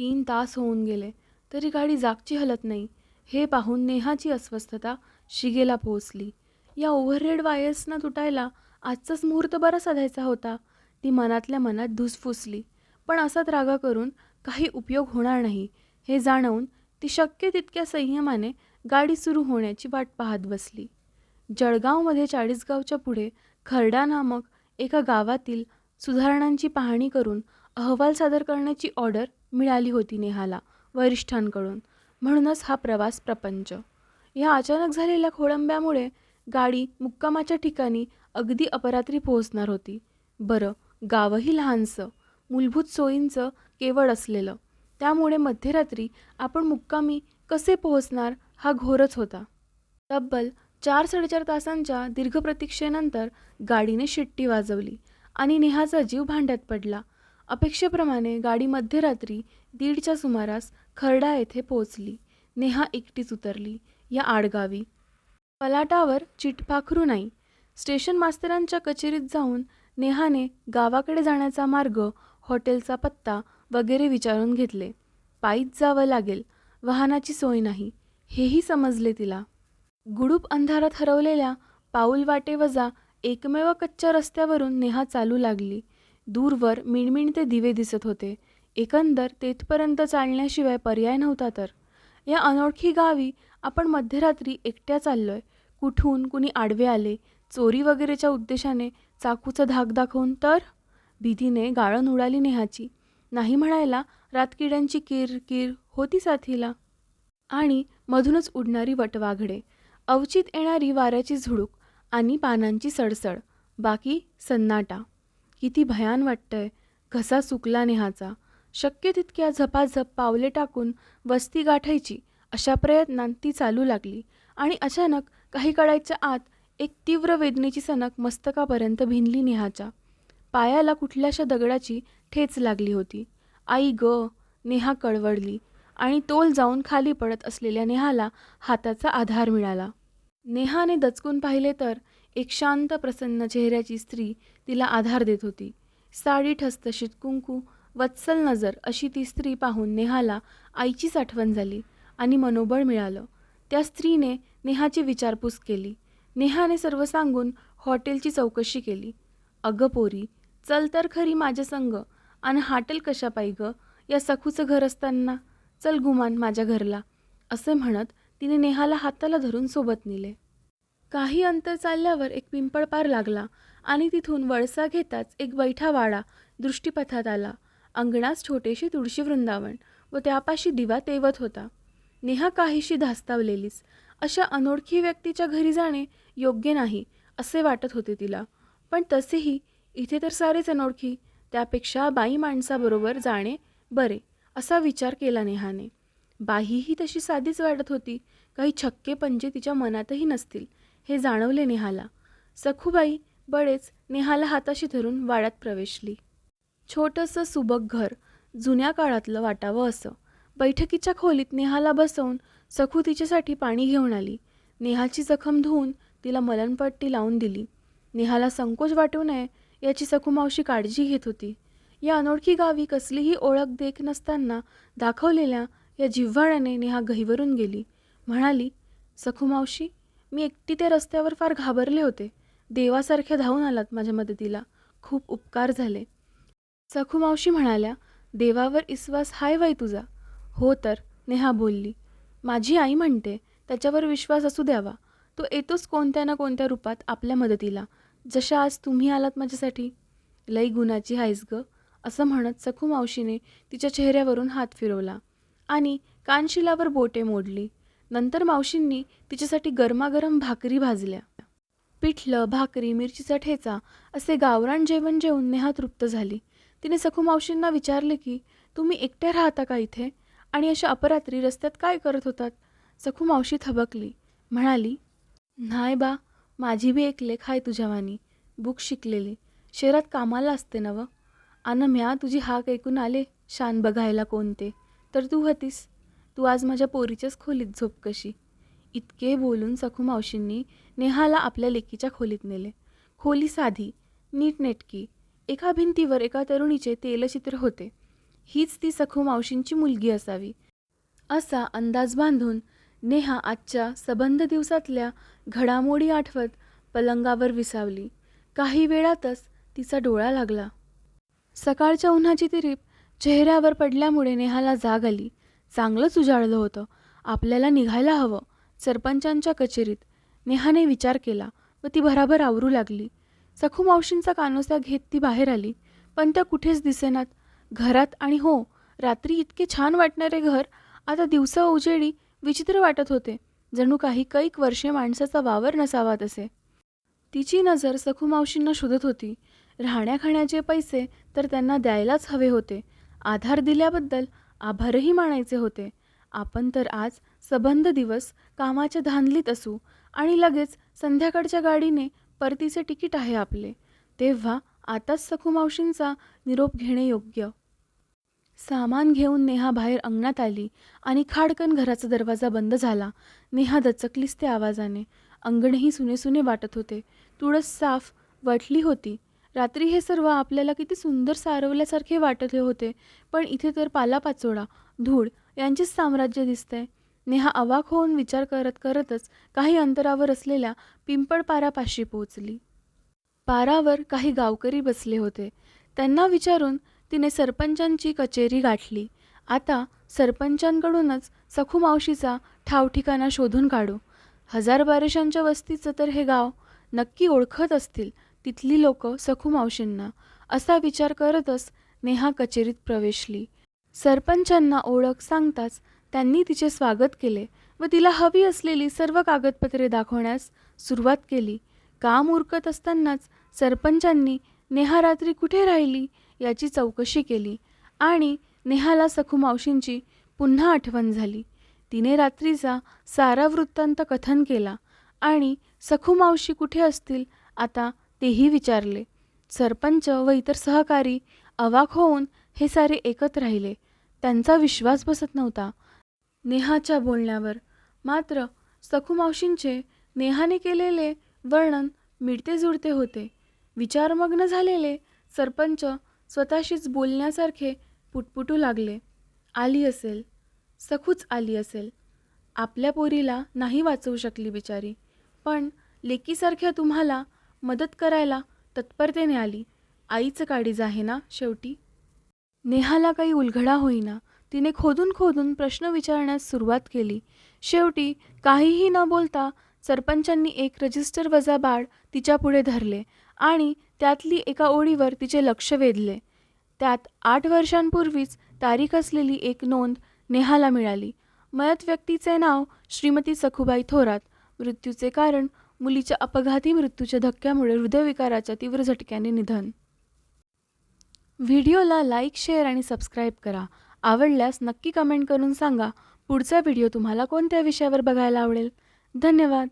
तीन तास होऊन गेले. तरी गाडी जागची हलत नाही. हे पाहून नेहाची अस्वस्थता शिगेला पोहोचली. या ओव्हरहेड वायर्सना तुटायला आजचाच मुहूर्त बरा साधायचा होता. ती मनातल्या मनात धुसफुसली. पण असा त्रागा करून काही उपयोग होणार नाही. हे जाणवून ती शक्य तितक्या संयमाने गाडी सुरू होण्याची वाट पाहत बसली. जळगावमध्ये चाळीसगावच्या पुढे खर्डा नामक एका गावातील सुधारणांची पाहणी करून अहवाल सादर करण्याची ऑर्डर मिळाली होती नेहाला वरिष्ठांकडून. म्हणूनच हा प्रवास प्रपंच. या अचानक झालेल्या खोळंब्यामुळे गाडी मुक्कामाच्या ठिकाणी अगदी अपरात्री पोहोचणार होती. बरं गावही लहानसं मूलभूत सोयींचं केवळ असलेलं. त्यामुळे मध्यरात्री आपण मुक्कामी कसे पोहोचणार हा घोरच होता. तब्बल चार साडेचार तासांच्या दीर्घ प्रतीक्षेनंतर गाडीने शिट्टी वाजवली आणि नेहाचा जीव भांड्यात पडला. अपेक्षेप्रमाणे गाडी मध्यरात्री दीडच्या सुमारास खर्डा येथे पोहोचली. नेहा एकटीच उतरली. या आडगावी. पलाटावर चिटपाखरू नाही. स्टेशन मास्तरांच्या कचेरीत जाऊन नेहाने गावाकडे जाण्याचा मार्ग हॉटेलचा पत्ता वगैरे विचारून घेतले. पायीच जावं लागेल. वाहनाची सोय नाही. हेही समजले तिला. गुडूप अंधारात हरवलेल्या पाऊल वाटेवजा एकमेव कच्च्या रस्त्यावरून नेहा चालू लागली. दूरवर मिणमिणते दिवे दिसत होते. एकंदर तेथपर्यंत चालण्याशिवाय पर्याय नव्हता तर. या अनोळखी गावी आपण मध्यरात्री एकट्या चाललोय. कुठून कुणी आडवे आले चोरी वगैरेच्या उद्देशाने चाकूचा धाक दाखवून तर? भीतीने गाळण उडाली नेहाची. नाही म्हणायला रातकिड्यांची किर किर होती साथीला. आणि मधूनच उडणारी वटवाघडे. अवचित येणारी वाऱ्याची झुडूक आणि पानांची सडसड. बाकी सन्नाटा. किती भयान वाटतंय. घसा सुकला नेहाचा. शक्य तितक्या झपाझप पावले टाकून वस्ती गाठायची. अशा प्रयत्नांत ती चालू लागली. आणि अचानक काही काळाच्या आत एक तीव्र वेदनेची सनक मस्तकापर्यंत भिनली नेहाच्या. पायाला कुठल्याशा दगडाची ठेच लागली होती. आई ग नेहा कळवळली आणि तोल जाऊन खाली पडत असलेल्या नेहाला हाताचा आधार मिळाला. नेहाने दचकून पाहिले तर एक शांत प्रसन्न चेहऱ्याची स्त्री तिला आधार देत होती. साडी ठसठशीत कुंकू वत्सल नजर अशी ती स्त्री पाहून नेहाला आईचीच आठवण झाली आणि मनोबळ मिळालं. त्या स्त्रीने नेहाची विचारपूस केली. नेहाने सर्व सांगून हॉटेलची चौकशी केली. अगं पोरी चल तर खरी माझ्या संग. आणि हाटेल कशा पायी ग? या सखूचं घर असताना. चल गुमान माझ्या घरला. असे म्हणत तिने नेहाला हाताला धरून सोबत नेले. काही अंतर चालल्यावर एक पिंपळ पार लागला आणि तिथून वळसा घेताच एक बैठा वाडा दृष्टीपथात आला. अंगणास छोटेशी तुळशी वृंदावन व त्यापाशी दिवा तेवत होता. नेहा काहीशी धास्तावलेलीच अशा अनोळखी व्यक्तीच्या घरी जाणे योग्य नाही असे वाटत होते तिला. पण तसेही इथे तर सारेच अनोळखी त्यापेक्षा बाई माणसाबरोबर जाणे बरे असा विचार केला नेहाने. बाईही तशी साधीच वाटत होती. काही छक्के पंजे तिच्या मनातही नसतील. हे जाणवले नेहाला. सखूबाई बळेच नेहाला हाताशी धरून वाड्यात प्रवेशली. छोटंसं सुबक घर जुन्या काळातलं वाटावं असं. बैठकीच्या खोलीत नेहाला बसवून सखू तिच्यासाठी पाणी घेऊन आली. नेहाची जखम धुवून तिला मलनपट्टी लावून दिली. नेहाला संकोच वाटू नये याची सखू मावशी काळजी घेत होती. या अनोळखी गावी कसलीही ओळख देख नसताना दाखवलेल्या या जिव्हाळ्याने नेहा गहिवरून गेली. म्हणाली सखू मावशी मी एकटी त्या रस्त्यावर फार घाबरले होते. देवासारख्या धावून आलात माझ्या मदतीला. खूप उपकार झाले. सखू मावशी म्हणाल्या देवावर विश्वास हाय वय तुझा. हो तर नेहा बोलली. माझी आई म्हणते त्याच्यावर विश्वास असू द्यावा. तो येतोच कोणत्या ना कोणत्या रूपात आपल्या मदतीला. जशा आज तुम्ही आलात माझ्यासाठी. लई गुणाची हायस ग असं म्हणत सखू मावशीने तिच्या चेहऱ्यावरून हात फिरवला आणि कानशिलावर बोटे मोडली. नंतर मावशींनी तिच्यासाठी गरमागरम भाकरी भाजल्या. पिठलं भाकरी मिरचीचा ठेचा असे गावरान जेवण जेवून नेहा तृप्त झाली. तिने सखू मावशींना विचारले की तुम्ही एकट्या राहता का इथे? आणि अशा अपरात्री रस्त्यात काय करत होतात? सखू मावशी थबकली. म्हणाली नाही बा माझी बी एक लेख आहे तुझ्यावानी. बुक शिकलेली. शहरात कामाला असते नवं. व आन म्या तुझी हाक ऐकून आले शान बघायला कोणते? तर तू होतीस. तू आज माझ्या पोरीच्याच खोलीत झोप कशी? इतके बोलून सखू मावशींनी नेहाला आपल्या लेकीच्या खोलीत नेले. खोली साधी नीटनेटकी एका भिंतीवर एका तरुणीचे तेलचित्र होते. हीच ती सखू मावशींची मुलगी असावी. असा अंदाज बांधून नेहा आजच्या सबंध दिवसातल्या घडामोडी आठवत पलंगावर विसावली. काही वेळातच तिचा डोळा लागला. सकाळच्या उन्हाची तिरीप चेहऱ्यावर पडल्यामुळे नेहाला जाग आली. चांगलंच उजाळलं होतं. आपल्याला निघायला हवं. सरपंचांच्या कचेरीत. नेहाने विचार केला व ती भराभर आवरू लागली. सखू मावशींचा कानोसा घेत ती बाहेर आली. पण त्या कुठेच दिसेनात. घरात आणि हो रात्री इतके छान वाटणारे घर आता दिवसा उजेडी विचित्र वाटत होते. जणू काही कैक वर्षे माणसाचा वावर नसावा तसे तिची नजर सखू मावशींना शोधत होती. राहण्याखाण्याचे पैसे तर त्यांना द्यायलाच हवे होते. आधार दिल्याबद्दल आभारही मानायचे होते. आपण तर आज सबंध दिवस कामाच्या धांदलीत असू आणि लगेच संध्याकाळच्या गाडीने परतीचे तिकीट आहे आपले. तेव्हा आताच सखू मावशींचा निरोप घेणे योग्य. सामान घेऊन नेहा बाहेर अंगणात आली आणि खाडकन घराचा दरवाजा बंद झाला. नेहा दचकलीस त्या आवाजाने. अंगणही सुने सुने वाटत होते. तुळस साफ वटली होती. रात्री हे सर्व आपल्याला किती सुंदर सारवल्यासारखे वाटले होते. पण इथे तर पालापाचोळा धूळ यांचेच साम्राज्य दिसतंय. नेहा अवाक होऊन विचार करत करतच काही अंतरावर असलेल्या पिंपळपारापाशी पोहोचली. पारावर काही गावकरी बसले होते. त्यांना विचारून तिने सरपंचांची कचेरी गाठली. आता सरपंचांकडूनच सखू मावशीचा ठावठिकाणा शोधून काढू. हजार बारिशांच्या वस्तीचं तर हे गाव नक्की ओळखत असतील तिथली लोक सखू मावशींना असा विचार करतच नेहा कचेरीत प्रवेशली. सरपंचांना ओळख सांगताच त्यांनी तिचे स्वागत केले व तिला हवी असलेली सर्व कागदपत्रे दाखवण्यास सुरुवात केली. काम उरकत असतानाच सरपंचांनी नेहा रात्री कुठे राहिली याची चौकशी केली आणि नेहाला सखू मावशींची पुन्हा आठवण झाली. तिने रात्रीचा सारा वृत्तांत कथन केला आणि सखू मावशी कुठे असतील आता तेही विचारले. सरपंच व इतर सहकारी अवाक होऊन हे सारे एकत राहिले. त्यांचा विश्वास बसत नव्हता. नेहाच्या बोलण्यावर. मात्र सखू मावशींचे नेहाने केलेले वर्णन मिळते जुळते होते. विचारमग्न झालेले सरपंच स्वतःशीच बोलण्यासारखे पुटपुटू लागले. आली असेल. सखूच आली असेल. आपल्या पोरीला नाही वाचवू शकली बिचारी. पण लेकीसारख्या तुम्हाला मदत करायला तत्परतेने आली. आईचं काळीज आहे ना शेवटी? नेहाला काही उलघडा होईना. तिने खोदून खोदून प्रश्न विचारण्यास सुरुवात केली. शेवटी काहीही न बोलता सरपंचांनी एक रजिस्टर वजा बाळ तिच्यापुढे धरले आणि त्यातली एका ओळीवर तिचे लक्ष वेधले. त्यात आठ वर्षांपूर्वीच तारीख असलेली एक नोंद नेहाला मिळाली. मयत व्यक्तीचे नाव श्रीमती सखुबाई थोरात. मृत्यूचे कारण मुलीच्या अपघाती मृत्यूच्या धक्क्यामुळे हृदयविकाराच्या तीव्र झटक्याने निधन. व्हिडिओला लाईक शेअर आणि सबस्क्राईब करा. आवडल्यास नक्की कमेंट करून सांगा. पुढचा व्हिडिओ तुम्हाला कोणत्या विषयावर बघायला आवडेल? धन्यवाद.